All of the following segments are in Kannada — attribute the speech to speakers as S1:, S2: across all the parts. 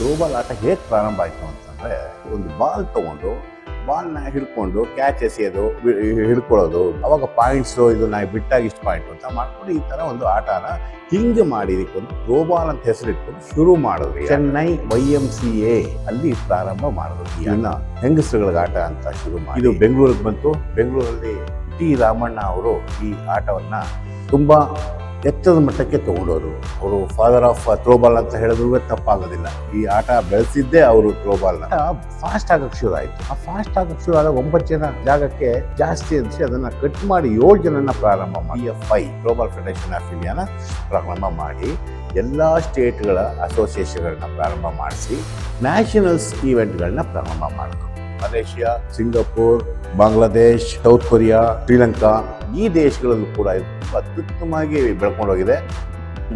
S1: ಥ್ರೋಬಾಲ್ ಆಟ ಹೇಗೆ ಪ್ರಾರಂಭ ಆಯಿತು ಅಂತಂದರೆ ಒಂದು ಬಾಲ್ ತೊಗೊಂಡು ಬಾಲ್ನ ಹಿಡ್ಕೊಂಡು ಕ್ಯಾಚ್ ಎಸೆಯೋದು ಹಿಡ್ಕೊಳ್ಳೋದು ಅವಾಗ ಪಾಯಿಂಟ್ಸು ಇದು ನಾ ಬಿಟ್ಟಾಗ ಇಷ್ಟು ಪಾಯಿಂಟ್ ಅಂತ ಮಾಡ್ಕೊಂಡು ಈ ಥರ ಒಂದು ಆಟನ ಹಿಂಗೆ ಮಾಡಿ ಇದಕ್ಕೊಂದು ಥ್ರೋಬಾಲ್ ಅಂತ ಹೆಸರಿಟ್ಕೊಂಡು ಶುರು ಮಾಡಿದ್ವಿ. Chennai Y M C A ಅಲ್ಲಿ ಪ್ರಾರಂಭ ಮಾಡಿದ್ರು ಇನ್ನ ಹೆಂಗಸರುಗಳಿಗೆ ಆಟ ಅಂತ ಶುರು ಮಾಡಿ. ಇದು ಬೆಂಗಳೂರಿಗೆ ಬಂತು. ಬೆಂಗಳೂರಲ್ಲಿ ಟಿ ರಾಮಣ್ಣ ಅವರು ಈ ಆಟವನ್ನು ತುಂಬಾ ಎತ್ತರದ ಮಟ್ಟಕ್ಕೆ ತಗೊಂಡವರು ಅವರು ಫಾದರ್ ಆಫ್ ಥ್ರೋಬಾಲ್ ಅಂತ ಹೇಳಿದ್ರು ತಪ್ಪಾಗೋದಿಲ್ಲ. ಈ ಆಟ ಬೆಳೆಸಿದ್ದೇ ಅವರು ಥ್ರೋಬಾಲ್ನ ಫಾಸ್ಟ್ ಆಗಕ್ಕೆ ಶುರು ಆಯಿತು. ಆ ಫಾಸ್ಟ್ ಆಗಕ್ಕೆ ಶುರು ಆದಾಗ ಒಂಬತ್ತು ಜನ ಜಾಗಕ್ಕೆ ಜಾಸ್ತಿ ಅನಿಸಿ ಅದನ್ನ ಕಟ್ ಮಾಡಿ ಏಳು ಜನನ ಪ್ರಾರಂಭ ಮಾಡಿ. F I global federation of ಇಂಡಿಯಾನ ಪ್ರಾರಂಭ ಮಾಡಿ ಎಲ್ಲ ಸ್ಟೇಟ್ಗಳ ಅಸೋಸಿಯೇಷನ್ಗಳನ್ನ ಪ್ರಾರಂಭ ಮಾಡಿಸಿ ನ್ಯಾಷನಲ್ಸ್ ಈವೆಂಟ್ಗಳನ್ನ ಪ್ರಾರಂಭ ಮಾಡಿದ್ರು. Malaysia Singapore Bangladesh south Korea Sri Lanka ಈ ದೇಶಗಳಲ್ಲೂ ಕೂಡ ಅತ್ಯುತ್ತಮವಾಗಿ ಬೆಳ್ಕೊಂಡೋಗಿದೆ.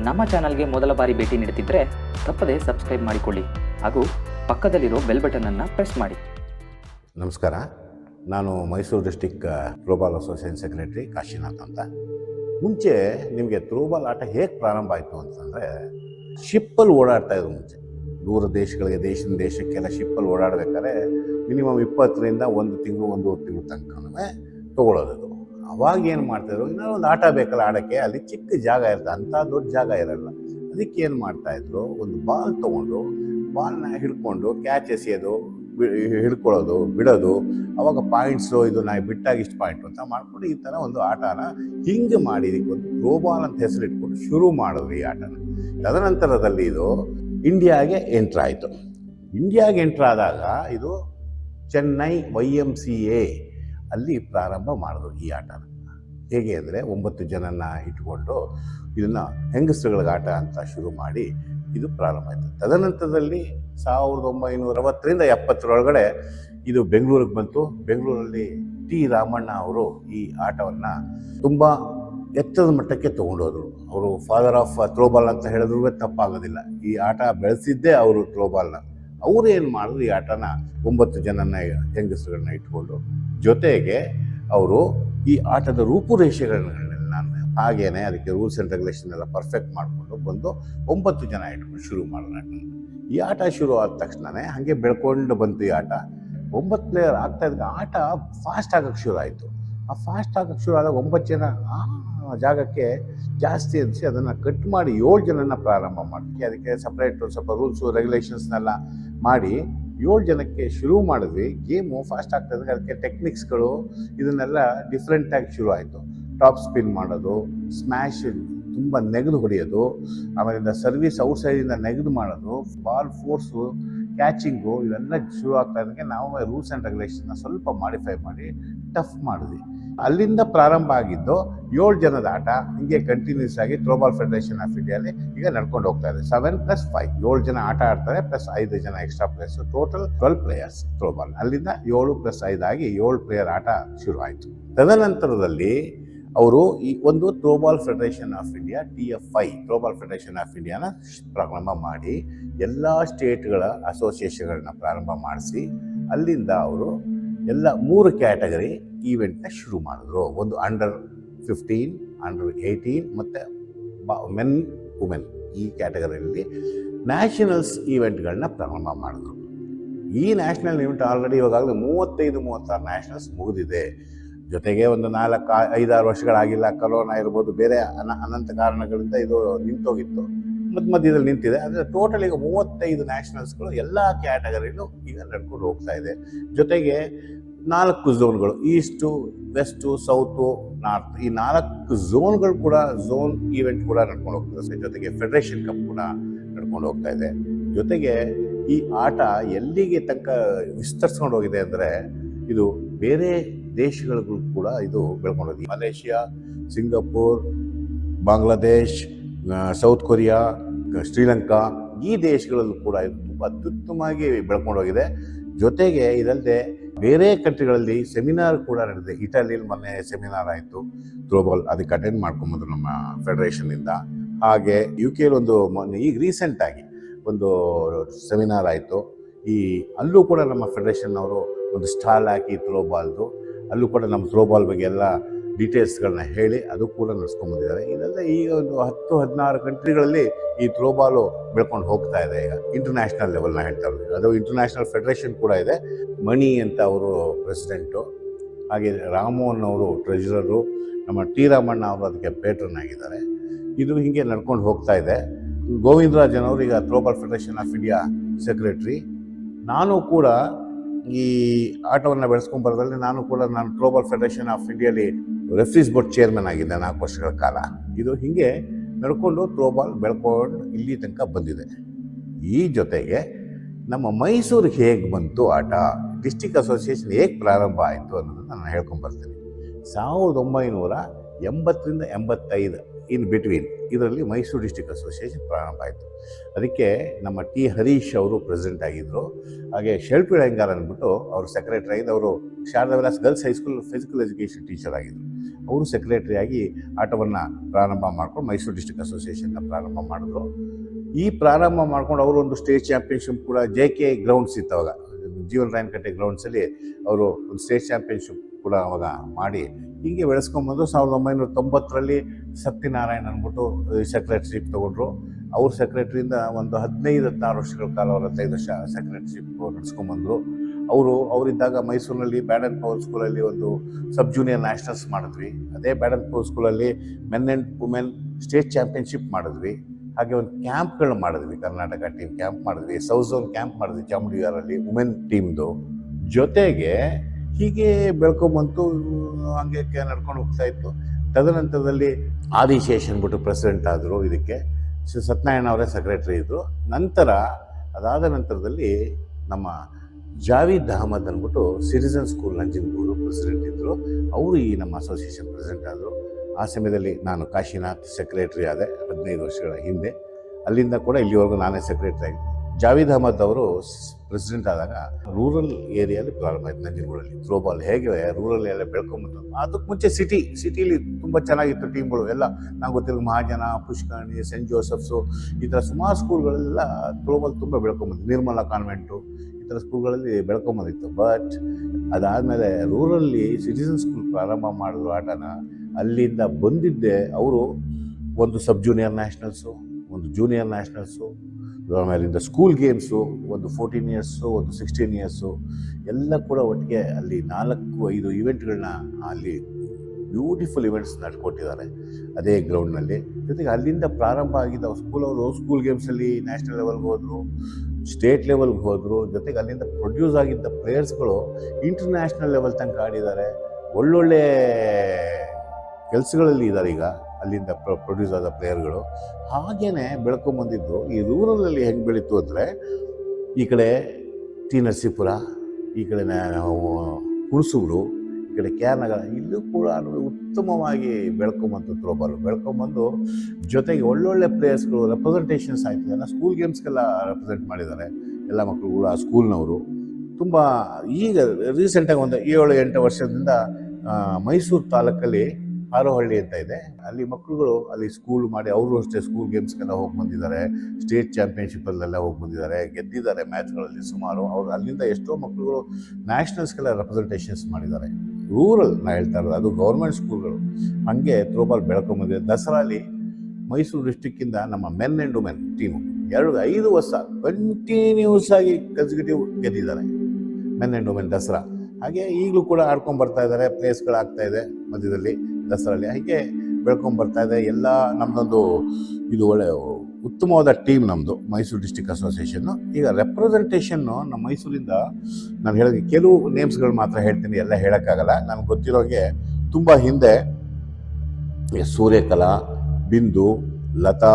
S2: ನಮ್ಮ ಚಾನಲ್ಗೆ ಮೊದಲ ಬಾರಿ ಭೇಟಿ ನೀಡುತ್ತಿದ್ದರೆ ತಪ್ಪದೇ ಸಬ್ಸ್ಕ್ರೈಬ್ ಮಾಡಿಕೊಳ್ಳಿ ಹಾಗೂ ಪಕ್ಕದಲ್ಲಿರೋ ಬೆಲ್ ಬಟನನ್ನು ಪ್ರೆಸ್ ಮಾಡಿ.
S1: ನಮಸ್ಕಾರ. ನಾನು Mysuru district throwball association secretary Kashinath ಅಂತ. ಮುಂಚೆ ನಿಮಗೆ ಥ್ರೋಬಾಲ್ ಆಟ ಹೇಗೆ ಪ್ರಾರಂಭ ಆಯಿತು ಅಂತಂದರೆ ಶಿಪ್ಪಲ್ಲಿ ಓಡಾಡ್ತಾ ಇದ್ರು ಮುಂಚೆ. ದೂರ ದೇಶಗಳಿಗೆ ದೇಶದಿಂದ ದೇಶಕ್ಕೆಲ್ಲ ಶಿಪ್ಪಲ್ಲಿ ಓಡಾಡಬೇಕಾದ್ರೆ ಮಿನಿಮಮ್ ಇಪ್ಪತ್ತರಿಂದ ಒಂದು ತಿಂಗಳು ಒಂದೂವರೆ ತಿಂಗಳು ತನಕ ತೊಗೊಳೋದು. ಅವಾಗ ಏನು ಮಾಡ್ತಾಯಿದ್ರು ಇನ್ನೊಂದು ಒಂದು ಆಟ ಬೇಕಲ್ಲ ಆಡೋಕ್ಕೆ. ಅಲ್ಲಿ ಚಿಕ್ಕ ಜಾಗ ಇರುತ್ತೆ ಅಂಥ ದೊಡ್ಡ ಜಾಗ ಇರಲ್ಲ. ಅದಕ್ಕೆ ಏನು ಮಾಡ್ತಾಯಿದ್ರು ಒಂದು ಬಾಲ್ ತೊಗೊಂಡು ಬಾಲ್ನ ಹಿಡ್ಕೊಂಡು ಕ್ಯಾಚ್ ಎಸೆಯೋದು ಹಿಡ್ಕೊಳ್ಳೋದು, ಬಿಡೋದು. ಅವಾಗ ಪಾಯಿಂಟ್ಸು ಇದು ನಾ ಬಿಟ್ಟಾಗ ಇಷ್ಟು ಪಾಯಿಂಟು ಅಂತ ಮಾಡಿಕೊಂಡು ಈ ಥರ ಒಂದು ಆಟನ ಹಿಂಗೆ ಮಾಡಿ ಇದಕ್ಕೊಂದು ಥ್ರೋಬಾಲ್ ಅಂತ ಹೆಸರಿಟ್ಕೊಂಡು ಶುರು ಮಾಡಿದ್ರು ಈ ಆಟನ. ತದನಂತರದಲ್ಲಿ ಇದು ಇಂಡಿಯಾಗೆ ಎಂಟ್ರ್ ಆಯಿತು. ಇಂಡಿಯಾಗೆ ಎಂಟ್ರ್ ಆದಾಗ ಇದು Chennai Y M C A ಅಲ್ಲಿ ಪ್ರಾರಂಭ ಮಾಡಿದ್ರು ಈ ಆಟನ ಹೇಗೆ ಅಂದರೆ ಒಂಬತ್ತು ಜನನ ಇಟ್ಕೊಂಡು ಇದನ್ನು ಹೆಂಗಸ್ರುಗಳಿಗೆ ಆಟ ಅಂತ ಶುರು ಮಾಡಿ ಇದು ಪ್ರಾರಂಭ ಆಯಿತು. ತದನಂತರದಲ್ಲಿ ಸಾವಿರದ ಒಂಬೈನೂರ ಅರವತ್ತರಿಂದ ಎಪ್ಪತ್ತರೊಳಗಡೆ ಇದು ಬೆಂಗಳೂರಿಗೆ ಬಂತು. ಬೆಂಗಳೂರಲ್ಲಿ ಟಿ ರಾಮಣ್ಣ ಅವರು ಈ ಆಟವನ್ನು ತುಂಬ ಎತ್ತರದ ಮಟ್ಟಕ್ಕೆ ತೊಗೊಂಡೋದ್ರು. ಅವರು ಫಾದರ್ ಆಫ್ ಥ್ರೋಬಾಲ್ ಅಂತ ಹೇಳಿದ್ರು ತಪ್ಪಾಗೋದಿಲ್ಲ. ಈ ಆಟ ಬೆಳೆಸಿದ್ದೇ ಅವರು ಥ್ರೋಬಾಲ್ನ ಅವ್ರು ಏನು ಮಾಡಿದ್ರು ಈ ಆಟನ? ಒಂಬತ್ತು ಜನನ ಹೆಂಗಸರುಗಳನ್ನ ಇಟ್ಕೊಂಡು. ಜೊತೆಗೆ ಅವರು ಈ ಆಟದ ರೂಪುರೇಷೆಗಳನ್ನ ಹಾಗೇನೆ ಅದಕ್ಕೆ ರೂಲ್ಸ್ ಆ್ಯಂಡ್ ರೆಗ್ಯುಲೇಷನ್ ಎಲ್ಲ ಪರ್ಫೆಕ್ಟ್ ಮಾಡಿಕೊಂಡು ಬಂದು ಒಂಬತ್ತು ಜನ ಇಟ್ಕೊಂಡು ಶುರು ಮಾಡಿದ್ರು ಈ ಆಟ ಶುರು ಆದ ತಕ್ಷಣನೇ ಹಾಗೆ ಬೆಳ್ಕೊಂಡು ಬಂತು ಈ ಆಟ. ಒಂಬತ್ತು ಪ್ಲೇಯರ್ ಆಗ್ತಾ ಇದ್ದಾಗ ಆಟ ಫಾಸ್ಟ್ ಆಗಕ್ಕೆ ಶುರು ಆಯಿತು. ಆ ಫಾಸ್ಟ್ ಆಗಕ್ಕೆ ಶುರು ಆದಾಗ ಒಂಬತ್ತು ಜನ ಆ ಜಾಗಕ್ಕೆ ಜಾಸ್ತಿ ಅನಿಸಿ ಅದನ್ನು ಕಟ್ ಮಾಡಿ ಏಳು ಜನನ ಪ್ರಾರಂಭ ಮಾಡಿ ಅದಕ್ಕೆ ಸಪ್ರೇಟ್ ಸ್ವಲ್ಪ ರೂಲ್ಸು ರೆಗ್ಯುಲೇಷನ್ಸ್ನೆಲ್ಲ ಮಾಡಿ ಏಳು ಜನಕ್ಕೆ ಶುರು ಮಾಡಿದ್ವಿ. ಗೇಮು ಫಾಸ್ಟ್ ಆಗ್ತದೆ ಅದಕ್ಕೆ ಟೆಕ್ನಿಕ್ಸ್ಗಳು ಇದನ್ನೆಲ್ಲ ಡಿಫ್ರೆಂಟಾಗಿ ಶುರು ಆಯಿತು. ಟಾಪ್ ಸ್ಪಿನ್ ಮಾಡೋದು ಸ್ಮ್ಯಾಶ್ ತುಂಬ ನೆಗೆದು ಹೊಡೆಯೋದು ಆಮೇಲೆ ಸರ್ವಿಸ್ ಔಟ್ ಸೈಡಿಂದ ನೆಗೆದು ಮಾಡೋದು ಬಾಲ್ ಫೋರ್ಸು ಕ್ಯಾಚಿಂಗು ಇವೆಲ್ಲ ಶುರು ಆಗ್ತಾ ಇದ್ದಂಗೆ ನಾವು ರೂಲ್ಸ್ ಆ್ಯಂಡ್ ರೆಗ್ಯುಲೇಷನ್ನ ಸ್ವಲ್ಪ ಮಾಡಿಫೈ ಮಾಡಿ ಟಫ್ ಮಾಡಿದ್ವಿ. ಅಲ್ಲಿಂದ ಪ್ರಾರಂಭ ಆಗಿದ್ದು ಏಳು ಜನದ ಆಟ, ಹಿಂಗೆ ಕಂಟಿನ್ಯೂಸ್ ಆಗಿ ಥ್ರೋಬಾಲ್ ಫೆಡರೇಷನ್ ಆಫ್ ಇಂಡಿಯಾಲಿ ಈಗ ನಡ್ಕೊಂಡು ಹೋಗ್ತಾ ಇದೆ. ಸೆವೆನ್ ಪ್ಲಸ್ ಫೈವ್ ಏಳು ಜನ ಆಟ ಆಡ್ತಾರೆ ಪ್ಲಸ್ ಐದು ಜನ extra players total twelve players throwball ಅಲ್ಲಿಂದ ಏಳು ಪ್ಲಸ್ ಐದಾಗಿ ಏಳು ಪ್ಲೇಯರ್ ಆಟ ಶುರು ಆಯಿತು. ತದನಂತರದಲ್ಲಿ ಅವರು ಈ ಒಂದು throwball federation of India T F I throwball federation of ಇಂಡಿಯಾನ ಪ್ರಾರಂಭ ಮಾಡಿ, ಎಲ್ಲ ಸ್ಟೇಟ್ಗಳ ಅಸೋಸಿಯೇಷನ್ಗಳನ್ನ ಪ್ರಾರಂಭ ಮಾಡಿಸಿ, ಅಲ್ಲಿಂದ ಅವರು ಎಲ್ಲ ಮೂರು ಕ್ಯಾಟಗರಿ ಈವೆಂಟ್ನ ಶುರು ಮಾಡಿದ್ರು. ಒಂದು ಅಂಡರ್ ಫಿಫ್ಟೀನ್ ಅಂಡರ್ ಏಯ್ಟೀನ್ ಮತ್ತು ಮೆನ್ ವುಮೆನ್ ಈ ಕ್ಯಾಟಗರಿಯಲ್ಲಿ ನ್ಯಾಷನಲ್ಸ್ ಈವೆಂಟ್ಗಳನ್ನ ಪ್ರಾರಂಭ ಮಾಡಿದ್ರು. ಈ ನ್ಯಾಷನಲ್ ಈವೆಂಟ್ ಆಲ್ರೆಡಿ ಇವಾಗಲೇ ಮೂವತ್ತೈದು, ಮೂವತ್ತಾರು ನ್ಯಾಷನಲ್ಸ್ ಮುಗಿದಿದೆ. ಜೊತೆಗೆ ಒಂದು ನಾಲ್ಕು ಐದಾರು ವರ್ಷಗಳಾಗಿಲ್ಲ ಕರೋನಾ ಇರ್ಬೋದು, ಬೇರೆ ಅನ ಅನಂತ ಕಾರಣಗಳಿಂದ ಇದು ನಿಂತೋಗಿತ್ತು. ಮಧ್ಯ ಮಧ್ಯದಲ್ಲಿ ನಿಂತಿದೆ. ಅಂದರೆ ಟೋಟಲ್ ಈಗ ಮೂವತ್ತೈದು ನ್ಯಾಷನಲ್ಸ್ಗಳು ಎಲ್ಲ ಕ್ಯಾಟಗರಿಲೂ ಈಗ ನಡ್ಕೊಂಡು ಹೋಗ್ತಾ ಇದೆ. ಜೊತೆಗೆ ನಾಲ್ಕು ಝೋನ್ಗಳು ಈಸ್ಟು ವೆಸ್ಟು ಸೌತು ನಾರ್ತ್ ಈ ನಾಲ್ಕು ಝೋನ್ಗಳು ಕೂಡ ಝೋನ್ ಈವೆಂಟ್ ಕೂಡ ನಡ್ಕೊಂಡು ಹೋಗ್ತದೆ ಜೊತೆಗೆ ಫೆಡರೇಷನ್ ಕಪ್ ಕೂಡ ನಡ್ಕೊಂಡು ಹೋಗ್ತಾ ಇದೆ. ಜೊತೆಗೆ ಈ ಆಟ ಎಲ್ಲಿಗೆ ತನಕ ವಿಸ್ತರಿಸ್ಕೊಂಡು ಹೋಗಿದೆ ಅಂದರೆ ಇದು ಬೇರೆ ದೇಶಗಳಿಗೂ ಕೂಡ ಇದು ಬೆಳ್ಕೊಂಡೋಗಿದೆ Malaysia, Singapore, Bangladesh south Korea Sri Lanka ಈ ದೇಶಗಳಲ್ಲೂ ಕೂಡ ಇದು ತುಂಬ ಅತ್ಯುತ್ತಮವಾಗಿ ಬೆಳ್ಕೊಂಡೋಗಿದೆ. ಜೊತೆಗೆ ಇದಲ್ಲದೆ ಬೇರೆ ಕಂಟ್ರಿಗಳಲ್ಲಿ ಸೆಮಿನಾರ್ ಕೂಡ ನಡೆದಿದೆ. ಇಟಲಿಯಲ್ಲಿ ಮೊನ್ನೆ ಸೆಮಿನಾರ್ ಆಯಿತು. ಥ್ರೋಬಾಲ್ ಅದಕ್ಕೆ ಅಟೆಂಡ್ ಮಾಡ್ಕೊಂಬಂದ್ರು ನಮ್ಮ ಫೆಡರೇಷನ್ನಿಂದ ಹಾಗೆ ಯು ಕೆಯಲ್ಲಿ ಒಂದು ಮೊನ್ನೆ ಈಗ ರೀಸೆಂಟಾಗಿ ಒಂದು ಸೆಮಿನಾರ್ ಆಯಿತು. ಈ ಅಲ್ಲೂ ಕೂಡ ನಮ್ಮ ಫೆಡರೇಷನ್ ಅವರು ಒಂದು ಸ್ಟಾಲ್ ಹಾಕಿ ಥ್ರೋಬಾಲ್ದು. ಅಲ್ಲೂ ಕೂಡ ನಮ್ಮ ಥ್ರೋಬಾಲ್ ಬಗ್ಗೆ ಎಲ್ಲ ಡೀಟೇಲ್ಸ್ಗಳನ್ನ ಹೇಳಿ ಅದು ಕೂಡ ನಡೆಸ್ಕೊಂಡ್ಬಂದಿದ್ದಾರೆ ಇದೆಲ್ಲ ಈಗ ಒಂದು ಹತ್ತು, ಹದಿನಾರು ಕಂಟ್ರಿಗಳಲ್ಲಿ ಈ ಥ್ರೋಬಾಲು ಬೆಳ್ಕೊಂಡು ಹೋಗ್ತಾ ಇದೆ ಈಗ. ಇಂಟರ್ನ್ಯಾಷನಲ್ ಲೆವೆಲ್ನ ಹೇಳ್ತಾ ಇರೋದು. ಅದು ಇಂಟರ್ನ್ಯಾಷನಲ್ ಫೆಡರೇಷನ್ ಕೂಡ ಇದೆ. ಮಣಿ ಅಂತ ಅವರು ಪ್ರೆಸಿಡೆಂಟು ಹಾಗೆ ರಾಮೋಹನ್ ಅವರು ಟ್ರೆಜರರು ನಮ್ಮ ಟಿ ರಾಮಣ್ಣ ಅವರು ಅದಕ್ಕೆ ಪೇಟ್ರನ್ ಆಗಿದ್ದಾರೆ. ಇದು ಹೀಗೆ ನಡ್ಕೊಂಡು ಹೋಗ್ತಾ ಇದೆ. ಗೋವಿಂದರಾಜನ್ ಅವರು ಈಗ throwball federation of India secretary ನಾನು ಕೂಡ ಈ ಆಟವನ್ನು ಬೆಳೆಸ್ಕೊಂಡು ನಾನು ಕೂಡ ನಾನು ಥ್ರೋಬಾಲ್ ಫೆಡರೇಷನ್ ಆಫ್ ಇಂಡಿಯಲ್ಲಿ ರೆಫ್ರೀಸ್ ಬೋರ್ಡ್ ಚೇರ್ಮನ್ ಆಗಿದ್ದೆ ನಾಲ್ಕು ವರ್ಷಗಳ ಕಾಲ. ಇದು ಹೀಗೆ ನಡ್ಕೊಂಡು ಥ್ರೋಬಾಲ್ ಬೆಳ್ಕೊಂಡು ಇಲ್ಲಿ ತನಕ ಬಂದಿದೆ. ಈ ಜೊತೆಗೆ ನಮ್ಮ ಮೈಸೂರು ಹೇಗೆ ಬಂತು ಆಟ? ಡಿಸ್ಟಿಕ್ ಅಸೋಸಿಯೇಷನ್ ಹೇಗೆ ಪ್ರಾರಂಭ ಆಯಿತು ಅನ್ನೋದನ್ನು ನಾನು ಹೇಳ್ಕೊಂಬರ್ತೀನಿ ಸಾವಿರದ ಒಂಬೈನೂರ ಎಂಬತ್ತರಿಂದ ಎಂಬತ್ತೈದು ಇನ್ ಬಿಟ್ವೀನ್ ಇದರಲ್ಲಿ ಮೈಸೂರು ಡಿಸ್ಟಿಕ್ ಅಸೋಸಿಯೇಷನ್ ಪ್ರಾರಂಭ ಆಯಿತು. ಅದಕ್ಕೆ ನಮ್ಮ ಟಿ ಹರೀಶ್ ಅವರು ಪ್ರೆಸಿಡೆಂಟ್ ಆಗಿದ್ದರು ಹಾಗೆ ಶೆಲ್ಪಿ ಅಯ್ಯಂಗಾರ್ ಅಂದ್ಬಿಟ್ಟು ಅವರು ಸೆಕ್ರೆಟರಿ ಆಗಿದ್ದು ಅವರು Sharada Vilas girls high school physical education teacher ಆಗಿದ್ದರು ಅವರು ಸೆಕ್ರೆಟರಿಯಾಗಿ ಆಟವನ್ನು ಪ್ರಾರಂಭ ಮಾಡ್ಕೊಂಡು ಮೈಸೂರು ಡಿಸ್ಟಿಕ್ ಅಸೋಸಿಯೇಷನ್ನ ಪ್ರಾರಂಭ ಮಾಡಿದ್ರು. ಈ ಪ್ರಾರಂಭ ಮಾಡ್ಕೊಂಡು ಅವರು ಒಂದು ಸ್ಟೇಟ್ ಚಾಂಪಿಯನ್ಶಿಪ್ ಕೂಡ ಜೆ ಕೆ ಗ್ರೌಂಡ್ಸ್ ಇತ್ತು ಅವಾಗ. ಜೀವನ್ ರಾಯನಕಟ್ಟೆ ಗ್ರೌಂಡ್ಸಲ್ಲಿ ಅವರು ಒಂದು ಸ್ಟೇಟ್ ಚಾಂಪಿಯನ್ಶಿಪ್ ಕೂಡ ಅವಾಗ ಮಾಡಿ ಹೀಗೆ ಬೆಳೆಸ್ಕೊಂಬಂದು ಸಾವಿರದ ಒಂಬೈನೂರ ತೊಂಬತ್ತರಲ್ಲಿ ಸತ್ಯನಾರಾಯಣ್ ಅಂದ್ಬಿಟ್ಟು ಸೆಕ್ರೆಟರಿಶಿಪ್ ತೊಗೊಂಡ್ರು. ಅವ್ರ ಸೆಕ್ರೆಟರಿಯಿಂದ ಒಂದು ಹದಿನೈದು ಹದಿನಾರು ವರ್ಷಗಳ ಕಾಲ ಅವರ ಹದಿನೈದು ವರ್ಷ ಸೆಕ್ರೆಟರಿಶಿಪ್ ನಡೆಸ್ಕೊಂಬಂದರು ಅವರು ಅವರಿದ್ದಾಗ ಮೈಸೂರಿನಲ್ಲಿ ಬ್ಯಾಡ್ ಆ್ಯಂಡ್ ಪವರ್ ಸ್ಕೂಲಲ್ಲಿ ಒಂದು ಸಬ್ ಜೂನಿಯರ್ ನ್ಯಾಷನಲ್ಸ್ ಮಾಡಿದ್ವಿ. ಅದೇ ಬ್ಯಾಡ್ ಆ್ಯಂಡ್ ಪವರ್ ಸ್ಕೂಲಲ್ಲಿ men and women state championship ಮಾಡಿದ್ವಿ. ಹಾಗೆ ಒಂದು ಕ್ಯಾಂಪ್ಗಳು ಮಾಡಿದ್ವಿ. ಕರ್ನಾಟಕ ಟೀಮ್ ಕ್ಯಾಂಪ್ ಮಾಡಿದ್ವಿ. ಸೌತ್ ಝೋನ್ ಕ್ಯಾಂಪ್ ಮಾಡಿದ್ವಿ ಚಾಮುಂಡಿಗಾರಲ್ಲಿ ವುಮೆನ್ ಟೀಮ್ದು. ಜೊತೆಗೆ ಹೀಗೆ ಬೆಳ್ಕೊಂಬಂತು, ಹಂಗೆ ನಡ್ಕೊಂಡು ಹೋಗ್ತಾ ಇತ್ತು. ತದನಂತರದಲ್ಲಿ ಆದಿಶೇಷ್ ಅಂದ್ಬಿಟ್ಟು ಪ್ರೆಸಿಡೆಂಟ್ ಆದರು ಇದಕ್ಕೆ. ಶ್ರೀ ಸತ್ಯನಾರಾಯಣ ಅವರೇ ಸೆಕ್ರೆಟರಿ ಇದ್ದರು ನಂತರ ಅದಾದ ನಂತರದಲ್ಲಿ ನಮ್ಮ ಜಾವೀದ್ ಅಹಮದ್ ಅಂದ್ಬಿಟ್ಟು ಸಿಟಿಸನ್ ಸ್ಕೂಲ್ ನಂಜನಗೂಡು ಪ್ರೆಸಿಡೆಂಟ್ ಇದ್ದರು ಅವರು ಈ ನಮ್ಮ ಅಸೋಸಿಯೇಷನ್ ಪ್ರೆಸಿಡೆಂಟ್ ಆದರು. ಆ ಸಮಯದಲ್ಲಿ ನಾನು ಕಾಶಿನಾಥ್ ಸೆಕ್ರೆಟ್ರಿ ಆದೆ ಹದಿನೈದು ವರ್ಷಗಳ ಹಿಂದೆ. ಅಲ್ಲಿಂದ ಕೂಡ ಇಲ್ಲಿವರೆಗೂ ನಾನೇ ಸೆಕ್ರೆಟ್ರಿ ಆಗಿ ಜಾವೀದ್ ಅಹಮದ್ ಅವರು ಪ್ರೆಸಿಡೆಂಟ್ ಆದಾಗ ರೂರಲ್ ಏರಿಯಲ್ಲಿ ಪ್ರಾರಂಭ ಆಯ್ತು ನಂಜನಗೂಡಲ್ಲಿ. ಥ್ರೋಬಾಲ್ ಹೇಗೆ ರೂರಲ್ ಎಲ್ಲ ಬೆಳ್ಕೊಂಬಂದ್ರು ಅದಕ್ಕೆ ಮುಂಚೆ ಸಿಟಿ, ಸಿಟಿಲಿ ತುಂಬ ಚೆನ್ನಾಗಿತ್ತು ಟೀಮ್ಗಳು. ಎಲ್ಲ ನಾವು ಗೊತ್ತಿರೋ ಮಹಾಜನ, ಪುಷ್ಕರ್ಣಿ, ಸೆಂಟ್ ಜೋಸೆಫ್ಸು, ಈ ಥರ ಸುಮಾರು ಸ್ಕೂಲ್ಗಳೆಲ್ಲ ಥ್ರೋಬಾಲ್ ತುಂಬ ಬೆಳ್ಕೊಂಬಂದು ನಿರ್ಮಲಾ ಕಾನ್ವೆಂಟು, ಈ ಥರ ಸ್ಕೂಲ್ಗಳಲ್ಲಿ ಬೆಳ್ಕೊಂಬಂದಿತ್ತು ಬಟ್ ಅದಾದಮೇಲೆ ರೂರಲ್ಲಿ ಸಿಟಿಸನ್ ಸ್ಕೂಲ್ ಪ್ರಾರಂಭ ಮಾಡಿದ್ರು ಆಟನ ಅಲ್ಲಿಂದ ಬಂದಿದ್ದೆ ಅವರು ಒಂದು ಸಬ್ ಜೂನಿಯರ್ ನ್ಯಾಷನಲ್ಸು, ಒಂದು ಜೂನಿಯರ್ ನ್ಯಾಷನಲ್ಸು ಆಮೇಲಿಂದ ಸ್ಕೂಲ್ ಗೇಮ್ಸು ಒಂದು ಫೋರ್ಟೀನ್ ಇಯರ್ಸು ಒಂದು ಸಿಕ್ಸ್ಟೀನ್ ಇಯರ್ಸು ಎಲ್ಲ ಕೂಡ ಒಟ್ಟಿಗೆ ಅಲ್ಲಿ ನಾಲ್ಕು, ಐದು ಇವೆಂಟ್ಗಳನ್ನ ಅಲ್ಲಿ ಬ್ಯೂಟಿಫುಲ್ ಇವೆಂಟ್ಸ್ ನಡ್ಕೊಟ್ಟಿದ್ದಾರೆ ಅದೇ ಗ್ರೌಂಡ್ನಲ್ಲಿ ಜೊತೆಗೆ ಅಲ್ಲಿಂದ ಪ್ರಾರಂಭ ಆಗಿದ್ದ ಸ್ಕೂಲ್ ಅವರು ಸ್ಕೂಲ್ ಗೇಮ್ಸಲ್ಲಿ ನ್ಯಾಷನಲ್ ಲೆವೆಲ್ಗೆ ಹೋದರು ಸ್ಟೇಟ್ ಲೆವೆಲ್ಗೆ ಹೋದರು, ಜೊತೆಗೆ ಅಲ್ಲಿಂದ ಪ್ರೊಡ್ಯೂಸ್ ಆಗಿದ್ದ ಪ್ಲೇಯರ್ಸ್ಗಳು ಇಂಟರ್ನ್ಯಾಷನಲ್ ಲೆವೆಲ್ ತನಕ ಆಡಿದ್ದಾರೆ. ಒಳ್ಳೊಳ್ಳೆ ಕೆಲಸಗಳಲ್ಲಿ ಇದ್ದಾರೆ ಈಗ. ಅಲ್ಲಿಂದ ಪ್ರೊಡ್ಯೂಸ್ ಆದ ಪ್ಲೇಯರ್ಗಳು ಹಾಗೇ ಬೆಳ್ಕೊಂಬಂದಿದ್ದು ಈ ರೂರಲಲ್ಲಿ ಹೆಂಗೆ ಬೆಳೀತು ಅಂದರೆ, ಈ ಕಡೆ ಟಿ ನರಸೀಪುರ, ಈ ಕಡೆ ಹುಣಸೂರು, ಈ ಕಡೆ ಕೆ ಆರ್ ನಗರ, ಇಲ್ಲೂ ಕೂಡ ಉತ್ತಮವಾಗಿ ಬೆಳ್ಕೊಂಬಂತು ಥ್ರೋಬಾಲು ಬೆಳ್ಕೊಂಬಂದು ಜೊತೆಗೆ ಒಳ್ಳೊಳ್ಳೆ ಪ್ಲೇಯರ್ಸ್ಗಳು ರೆಪ್ರೆಸೆಂಟೇಷನ್ಸ್ ಆಯಿತು. ಎಲ್ಲ ಸ್ಕೂಲ್ ಗೇಮ್ಸ್ಗೆಲ್ಲ ರೆಪ್ರೆಸೆಂಟ್ ಮಾಡಿದ್ದಾರೆ. ಎಲ್ಲ ಕೂಡ ಆ ಸ್ಕೂಲ್ನವರು ತುಂಬ ಈಗ ರೀಸೆಂಟಾಗಿ ಒಂದು ಏಳು ಎಂಟು ವರ್ಷದಿಂದ ಮೈಸೂರು ತಾಲೂಕಲ್ಲಿ ಹಾರೋಹಳ್ಳಿ ಅಂತ ಇದೆ. ಅಲ್ಲಿ ಮಕ್ಕಳುಗಳು ಅಲ್ಲಿ ಸ್ಕೂಲ್ ಮಾಡಿ ಅವರು ಅಷ್ಟೇ ಸ್ಕೂಲ್ ಗೇಮ್ಸ್ಗೆಲ್ಲ ಹೋಗಿ ಬಂದಿದ್ದಾರೆ. ಸ್ಟೇಟ್ ಚಾಂಪಿಯನ್ಶಿಪ್ಪಲ್ಲೆಲ್ಲ ಹೋಗಿ ಬಂದಿದ್ದಾರೆ. ಗೆದ್ದಿದ್ದಾರೆ ಮ್ಯಾಚ್ಗಳಲ್ಲಿ ಸುಮಾರು. ಅವ್ರು ಅಲ್ಲಿಂದ ಎಷ್ಟೋ ಮಕ್ಕಳುಗಳು ನ್ಯಾಷನಲ್ಸ್ಗೆಲ್ಲ ರೆಪ್ರೆಸೆಂಟೇಷನ್ಸ್ ಮಾಡಿದ್ದಾರೆ. ರೂರಲ್ ನಾ ಹೇಳ್ತಾ ಇರೋದು, ಅದು ಗೌರ್ಮೆಂಟ್ ಸ್ಕೂಲ್ಗಳು ಹಾಗೆ ಥ್ರೋಬಾಲ್ ಬೆಳ್ಕೊಂಬಂದಿದೆ ದಸರಾಲಿ ಮೈಸೂರು ಡಿಸ್ಟಿಕ್ಕಿಂದ ನಮ್ಮ ಮೆನ್ ಆ್ಯಂಡ್ ವುಮೆನ್ ಟೀಮು ಎರಡು ಐದು ವರ್ಷ ಕಂಟಿನ್ಯೂಸ್ ಆಗಿ ಕನ್ಸಿಕ್ಯೂಟಿವ್ ಗೆದ್ದಿದ್ದಾರೆ. Men and women Dasara. ಹಾಗೆ ಈಗಲೂ ಕೂಡ ಆಡ್ಕೊಂಡು ಬರ್ತಾ ಇದ್ದಾರೆ. ಪ್ಲೇಸ್ಗಳು ಆಗ್ತಾ ಇದೆ ಮಧ್ಯದಲ್ಲಿ. ದಸರಲ್ಲಿ ಹೀಗೆ ಬೆಳ್ಕೊಂಡು ಇದೆ. ಎಲ್ಲ ನಮ್ಮದೊಂದು ಇದು ಒಳ್ಳೆ ಉತ್ತಮವಾದ ಟೀಮ್ ನಮ್ಮದು ಮೈಸೂರು ಡಿಸ್ಟಿಕ್ ಅಸೋಸಿಯೇಷನ್ನು. ಈಗ ರೆಪ್ರೆಸೆಂಟೇಷನ್ನು ನಮ್ಮ ಮೈಸೂರಿಂದ ನಾನು ಹೇಳಿದ ಕೆಲವು ನೇಮ್ಸ್ಗಳು ಮಾತ್ರ ಹೇಳ್ತೀನಿ. ಎಲ್ಲ ಹೇಳೋಕ್ಕಾಗಲ್ಲ. ನನಗೆ ಗೊತ್ತಿರೋಗೆ ತುಂಬ ಹಿಂದೆ ಸೂರ್ಯಕಲಾ, ಬಿಂದು, ಲತಾ,